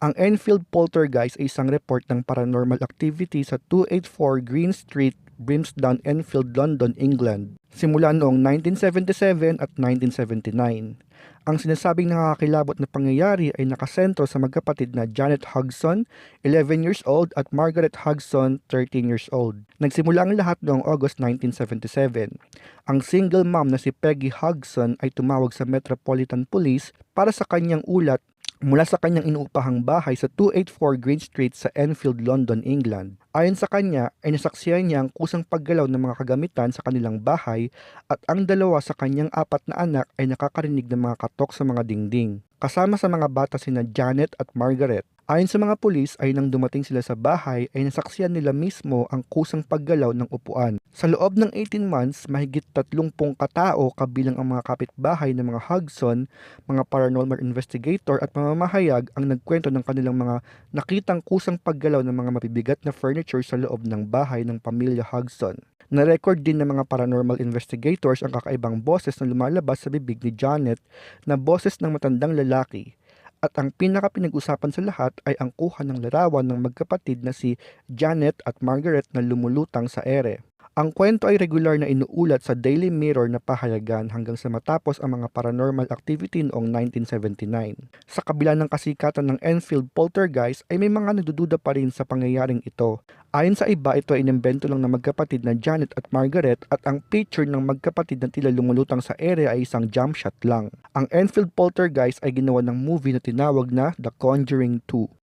Ang Enfield Poltergeist ay isang report ng paranormal activity sa 284 Green Street, Brimsdown, Enfield, London, England. Simula noong 1977 at 1979. Ang sinasabing nakakakilabot na pangyayari ay nakasentro sa magkapatid na Janet Hugson, 11 years old, at Margaret Hugson, 13 years old. Nagsimula ang lahat noong August 1977. Ang single mom na si Peggy Hugson ay tumawag sa Metropolitan Police para sa kanyang ulat mula sa kanyang inuupahang bahay sa 284 Green Street sa Enfield, London, England. Ayon sa kanya, ay nasaksiyan niya ang kusang paggalaw ng mga kagamitan sa kanilang bahay at ang dalawa sa kanyang apat na anak ay nakakarinig ng mga katok sa mga dingding. Kasama sa mga bata sina Janet at Margaret. Ayon sa mga pulis ay nang dumating sila sa bahay ay nasaksiyan nila mismo ang kusang paggalaw ng upuan. Sa loob ng 18 months, mahigit 30 katao kabilang ang mga kapitbahay ng mga Hugson, mga paranormal investigator at mamamahayag ang nagkwento ng kanilang mga nakitang kusang paggalaw ng mga mabibigat na furniture sa loob ng bahay ng pamilya Hugson. Na-record din ng mga paranormal investigators ang kakaibang boses na lumalabas sa bibig ni Janet na boses ng matandang lalaki. At ang pinaka-pinag-usapan sa lahat ay ang kuha ng larawan ng magkapatid na si Janet at Margaret na lumulutang sa ere. Ang kwento ay regular na inuulat sa Daily Mirror na pahayagan hanggang sa matapos ang mga paranormal activity noong 1979. Sa kabila ng kasikatan ng Enfield Poltergeist ay may mga nagdududa pa rin sa pangyayaring ito. Ayon sa iba, ito ay inimbento lang ng magkapatid na Janet at Margaret at ang picture ng magkapatid na tila lumulutang sa ere ay isang jump shot lang. Ang Enfield Poltergeist ay ginawa ng movie na tinawag na The Conjuring 2.